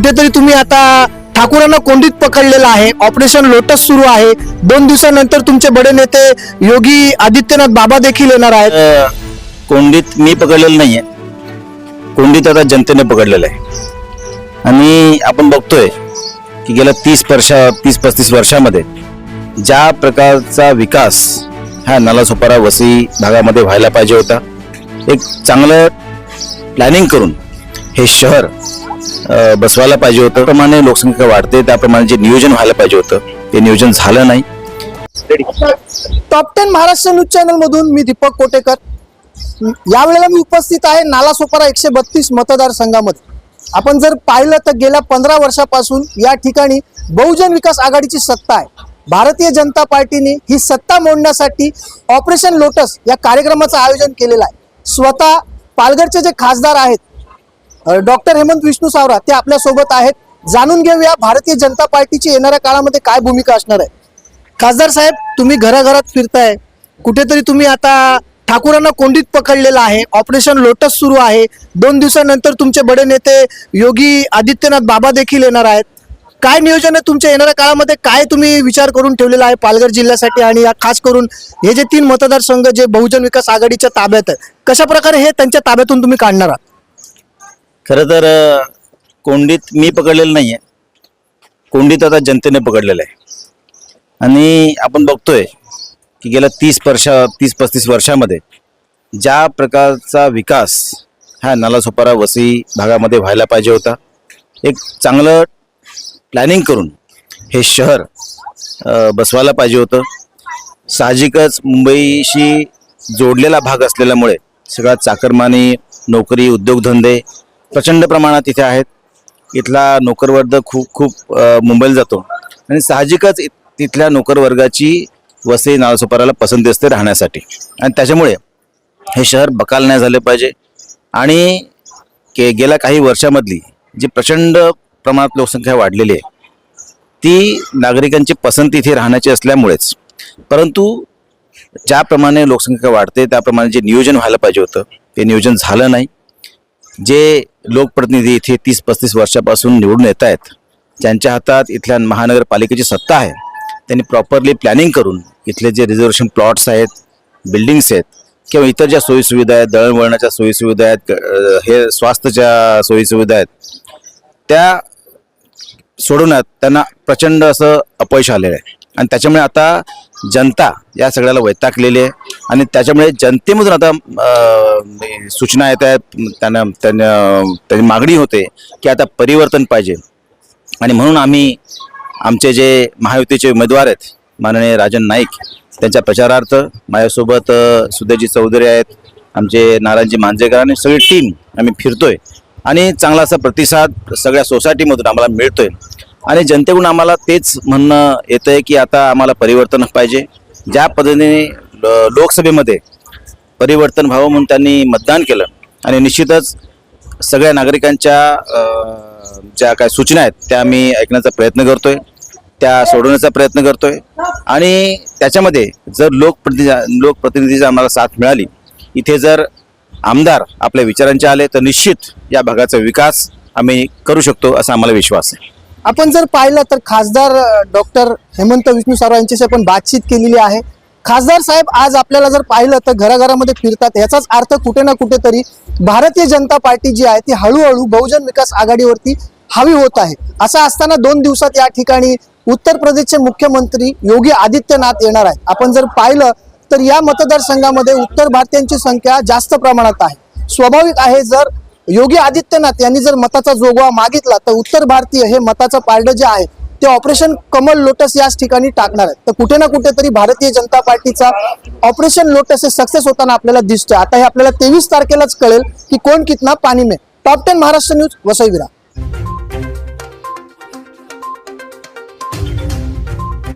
कुठेतरी तुम्ही आता ठाकूरांना कोंडीत पकडलेला आहे. ऑपरेशन लोटस सुरू आहे. दोन दिवसानंतर तुमचे बडे नेते योगी आदित्यनाथ बाबा देखील येणार आहेत. कोंडीत मी पकडलेलं नाहीये. कोंडीत आता जनतेने पकडलेलं आहे. आणि आपण बघतोय की गेल्या तीस वर्षा तीस पस्तीस वर्षामध्ये ज्या प्रकारचा विकास हा नालासोपारा वसई भागामध्ये व्हायला पाहिजे होता एक चांगलं प्लॅनिंग करून हे शहर बसवायला पाहिजे होतं. प्रमाणे लोकसंख्या वाढते. त्याप्रमाणे जे नियोजन व्हायला पाहिजे होतं ते नियोजन झालं नाही. Top ten Maharashtra news channel मधून मी दीपक कोटेकर. यावेळेला मी उपस्थित आहे नालासोपारा एकशे बत्तीस मतदारसंघामध्ये आपण जर पाहिलं तर गेल्या पंधरा वर्षापासून या ठिकाणी बहुजन विकास आघाडीची सत्ता आहे. भारतीय जनता पार्टीने ही सत्ता मोडण्यासाठी ऑपरेशन लोटस या कार्यक्रमाचं आयोजन केलेलं आहे. स्वतः पालघरचे जे खासदार आहेत डॉक्टर हेमंत विष्णू सावरा ते आपल्यासोबत आहेत. जाणून घेऊया भारतीय जनता पार्टीची येणाऱ्या काळामध्ये काय भूमिका असणार आहे. खासदार साहेब तुम्ही घराघरात फिरताय. कुठेतरी तुम्ही आता ठाकूरांना कोंडीत पकडलेला आहे. ऑपरेशन लोटस सुरू आहे. दोन दिवसानंतर तुमचे बडे नेते योगी आदित्यनाथ बाबा देखील येणार आहेत. काय नियोजन आहे तुमच्या येणाऱ्या काळामध्ये? काय तुम्ही विचार करून ठेवलेला आहे पालघर जिल्ह्यासाठी? आणि या खास करून हे जे तीन मतदारसंघ जे बहुजन विकास आघाडीच्या ताब्यात आहे कशा प्रकारे हे त्यांच्या ताब्यातून तुम्ही काढणार आहात? खरं तर कोंडीत मी पकडलेलं नाही आहे कोंडीत आता जनतेने पकडलेलं आहे. आणि आपण बघतोय की गेल्या तीस वर्षा तीस पस्तीस वर्षामध्ये ज्या प्रकारचा विकास ह्या नालासोपारा वसई भागामध्ये व्हायला पाहिजे होता एक चांगलं प्लॅनिंग करून हे शहर बसवायला पाहिजे होतं. साहजिकच मुंबईशी जोडलेला भाग असलेल्यामुळे सगळा चाकरमानी नोकरी उद्योगधंदे प्रचंड प्रमाणात इथे आहेत. इथला नोकरवर्ग खूप खूप मुंबईला जातो. आणि साहजिकच इ- तिथल्या नोकरवर्गाची वसई नालासोपाराला पसंती असते राहण्यासाठी. आणि त्याच्यामुळे हे शहर बकाल नाही झाले पाहिजे. आणि के गेल्या काही वर्षामधली जी प्रचंड प्रमाणात लोकसंख्या वाढलेली आहे ती नागरिकांची पसंती इथे राहण्याची असल्यामुळेच. परंतु ज्याप्रमाणे लोकसंख्या वाढते त्याप्रमाणे जे नियोजन व्हायला पाहिजे होतं ते नियोजन झालं नाही. जे लोकप्रतिनिधी इथे तीस पस्तीस वर्षापासून निवडून येत आहेत. ज्यांच्या हातात इथल्या महानगरपालिकेची सत्ता आहे. त्यांनी प्रॉपरली प्लॅनिंग करून इथले जे रिझर्वेशन प्लॉट्स आहेत बिल्डिंग्स आहेत किंवा इतर ज्या सोयीसुविधा आहेत दळणवळणाच्या सोयीसुविधा आहेत हे स्वास्थ्यच्या सोयीसुविधा आहेत त्या सोडवण्यात त्यांना प्रचंड असं अपयश आलेलं आहे. आणि त्याच्यामुळे आता जनता या सगळ्याला वैतागलेली आहे. आणि त्याच्यामुळे जनतेमधून आता सूचना येत आहेत त्यांना त्यांना त्यांची मागणी होते की आता परिवर्तन पाहिजे. आणि म्हणून आम्ही आमचे जे महायुतीचे उमेदवार आहेत माननीय राजन नाईक त्यांच्या प्रचारार्थ माझ्यासोबत अ, चौधरी आहेत आमचे नारायणजी मांजेकर आणि सगळी टीम आम्ही फिरतोय. आणि चांगला असा प्रतिसाद सगळ्या सोसायटीमधून आम्हाला मिळतोय. आणि जनतेकडून आम्हाला तेच म्हणणं येतं आहे की आता आम्हाला परिवर्तन पाहिजे. ज्या पद्धतीने ल- लोकसभेमध्ये परिवर्तन व्हावं म्हणून त्यांनी मतदान केलं. आणि निश्चितच सगळ्या नागरिकांच्या ज्या काय सूचना आहेत त्या आम्ही ऐकण्याचा प्रयत्न करतोय. त्या सोडवण्याचा प्रयत्न करतोय. आणि त्याच्यामध्ये जर लोकप्रति लोकप्रतिनिधीचा आम्हाला साथ मिळाली इथे जर आमदार आपल्या विचारांचे आले तर निश्चित या भागाचा विकास आम्ही करू शकतो असा आम्हाला विश्वास आहे. आपण जर पाहिलं तर खासदार डॉक्टर हेमंत विष्णू सराव यांच्याशी आपण बातचीत केलेली आहे. खासदार साहेब आज आपल्याला जर पाहिलं तर घराघरामध्ये फिरतात. याचाच अर्थ कुठे ना कुठेतरी भारतीय जनता पार्टी जी आहे ती हळूहळू बहुजन विकास आघाडीवरती हवी होत आहे. असं असताना दोन दिवसात या ठिकाणी उत्तर प्रदेशचे मुख्यमंत्री योगी आदित्यनाथ येणार आहेत. आपण जर पाहिलं तर या मतदारसंघामध्ये उत्तर भारतीयांची संख्या जास्त प्रमाणात आहे. स्वाभाविक आहे जर योगी आदित्यनाथ यांनी जर मताचा जोगवा मागितला तर उत्तर भारतीय हे मताचं पारडं जे आहे ते ऑपरेशन कमल लोटस याच ठिकाणी टाकणार आहेत. तर कुठे ना कुठेतरी भारतीय जनता पार्टीचा ऑपरेशन लोटस हे सक्सेस होताना आपल्याला दिसतोय. आता हे आपल्याला तेवीस तारखेलाच कळेल की कोण कितना पाणी मे. Top ten Maharashtra news Vasai Virar